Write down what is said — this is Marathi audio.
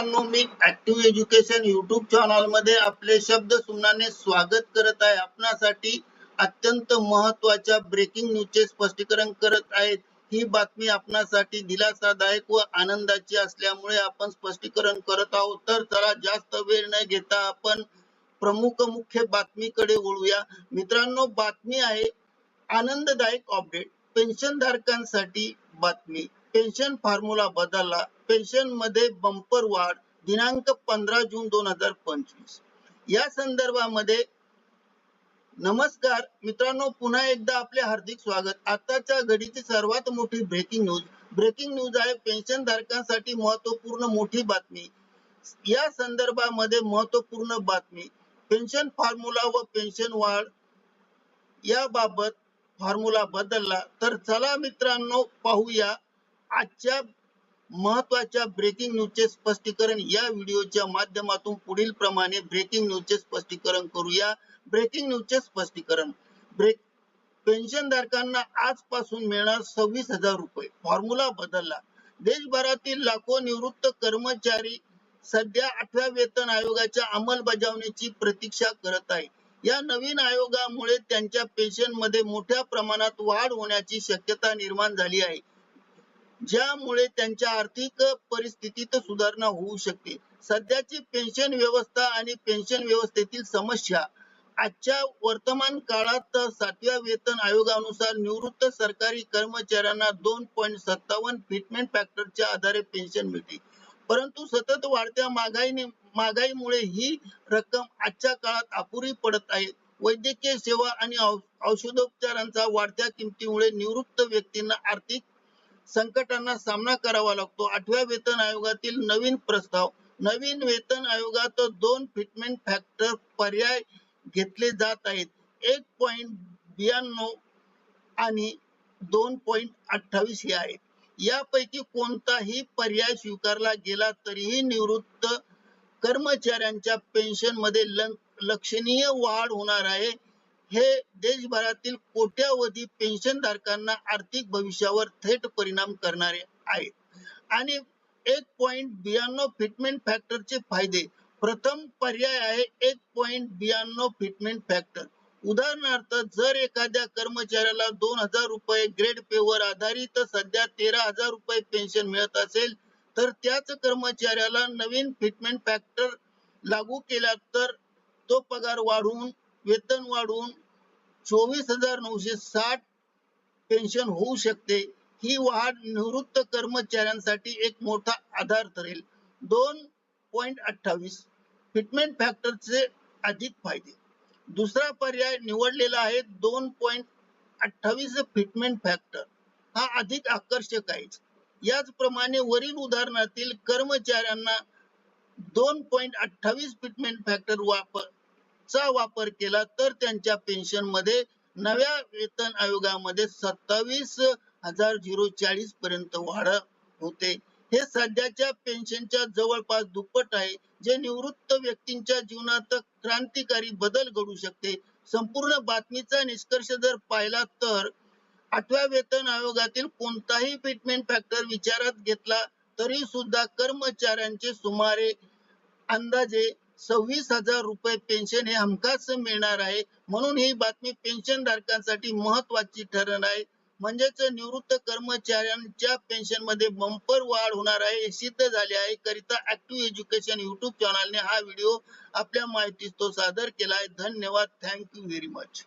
मित्रांनो मी ऍक्टिव्ह एज्युकेशन युट्यूब चॅनलमध्ये आपले शब्द सुमनाने स्वागत करत आहे. आपणासाठी अत्यंत महत्त्वाच्या ब्रेकिंग न्यूजचे स्पष्टीकरण करत आहेत ही बातमी आपणासाठी दिलासादायक व आनंदाची असल्यामुळे आपण स्पष्टीकरण करत आहोत. तर चला जास्त वेळ न घेता आपण प्रमुख मुख्य बातमीकडे वळूया. मित्रांनो बातमी आहे आनंददायक अपडेट. पेन्शन धारकांसाठी बातमी. पेन्शन फॉर्म्युला बदलला. पेन्शनमध्ये बंपर वाढ दिनांक पंधरा जून दोन हजार पंचवीस. या संदर्भामध्ये नमस्कार. मित्रांनो पुन्हा एकदा आपले हार्दिक स्वागत. आताच्या घडीची सर्वात मोठी ब्रेकिंग न्यूज ब्रेकिंग न्यूज आहे पेन्शन धारकांसाठी महत्त्वपूर्ण मोठी बातमी. या संदर्भामध्ये महत्त्वपूर्ण बातमी. पेन्शन फॉर्म्युला व पेन्शन वाढ याबाबत फॉर्म्युला बदलला. तर चला मित्रांनो पाहूया. आजच्या महत्त्वाच्या ब्रेकिंग न्यूजचे स्पष्टीकरण या व्हिडिओच्या माध्यमातून पुढील प्रमाणे ब्रेकिंग न्यूजचे स्पष्टीकरण करूया. ब्रेकिंग न्यूजचे स्पष्टीकरण. ब्रेक पेन्शन धारकांना आजपासून मिळणार सव्वीस हजार रुपये. फॉर्म्युला बदलला. देशभरातील लाखो निवृत्त कर्मचारी सध्या आठव्या वेतन आयोगाच्या अंमलबजावणीची प्रतीक्षा करत आहे. या नवीन आयोगामुळे त्यांच्या पेन्शनमध्ये मोठ्या प्रमाणात वाढ होण्याची शक्यता निर्माण झाली आहे. ज्यामुळे त्यांच्या आर्थिक परिस्थितीत सुधारणा होऊ शकते. सध्याची पेन्शन व्यवस्था आणि पेन्शन व्यवस्थेतील समस्या आजच्या वर्तमान काळात सातव्या वेतन आयोगानुसार निवृत्त सरकारी कर्मचाऱ्यांना दोन पॉईंट सत्तावन्न फिटमेंट फॅक्टरच्या आधारे पेन्शन मिळते. परंतु सतत वाढत्या महागाईने महागाईमुळे ही रक्कम आजच्या काळात अपुरी पडत आहे. वैद्यकीय सेवा आणि औषधोपचारांचा वाढत्या किमतीमुळे निवृत्त व्यक्तींना आर्थिक संकटांना सामना करावा लागतो. आठव्या वेतन आयोगातील नवीन प्रस्ताव नवीन वेतन आयोगात दोन फिटमेंट फॅक्टर पर्याय घेतले जात आहेत. एक पॉइंट ब्याण्णव आणि दोन पॉइंट अठ्ठावीस हे आहेत. यापैकी कोणताही पर्याय स्वीकारला गेला तरीही निवृत्त कर्मचाऱ्यांच्या पेन्शनमध्ये लक्षणीय वाढ होणार आहे. हे देशभरातील कोट्यावधी पेन्शन धारकांना आर्थिक भविष्यावर थेट परिणाम करणारे आहेत. आणि एक पॉइंट बियाण्णव फिटमेंट फॅक्टरचे फायदे. प्रथम पर्याय आहे एक पॉइंट बियाण्णव फिटमेंट फॅक्टर उदाहरणार्थ जर एखाद्या कर्मचाऱ्याला दोन हजार रुपये ग्रेड पे वर आधारित सध्या तेरा हजार रुपये पेन्शन मिळत असेल तर त्याच कर्मचाऱ्याला नवीन फिटमेंट फॅक्टर लागू केला तर तो पगार वाढून वेतन वाढून चोवीस हजार नऊशे साठ पेन्शन होऊ शकते. ही वाढ निवृत्त कर्मचाऱ्यांसाठी एक मोठा आधार ठरेल. दोन पॉइंट अठ्ठावीस फिटमेंट फॅक्टरचे अधिक फायदे. दुसरा पर्याय निवडलेला आहे दोन पॉइंट अठ्ठावीस फिटमेंट फॅक्टर. हा अधिक आकर्षक आहे. याचप्रमाणे वरील उदाहरणातील कर्मचाऱ्यांना दोन पॉइंट अठ्ठावीस फिटमेंट फॅक्टर वापर चा वापर केला तर त्यांच्या पेन्शनमध्ये नव्या वेतन आयोगामध्ये सत्तावीस हजार झिरो चाळीस पर्यंत वाढ होते. हे सध्याच्या पेन्शनच्या जवळपास दुप्पट आहे जे निवृत्त व्यक्तींच्या जीवनात क्रांतिकारी बदल घडू शकते. संपूर्ण बातमीचा निष्कर्ष जर पाहिला तर आठव्या वेतन आयोगातील कोणताही फिटमेंट फॅक्टर विचारात घेतला तरी सुद्धा कर्मचाऱ्यांचे सुमारे अंदाजे सव्वीस हजार रुपये पेन्शन हे हमखास मिळणार आहे. म्हणून ही बातमी पेन्शन धारकांसाठी महत्वाची ठरणार आहे. म्हणजेच निवृत्त कर्मचाऱ्यांच्या पेन्शनमध्ये बंपर वाढ होणार आहे हे सिद्ध झाले आहे. करिता ऍक्टिव्ह एज्युकेशन युट्यूब चॅनलने हा व्हिडिओ आपल्या माहितीस तो सादर केला आहे. धन्यवाद. Thank you very much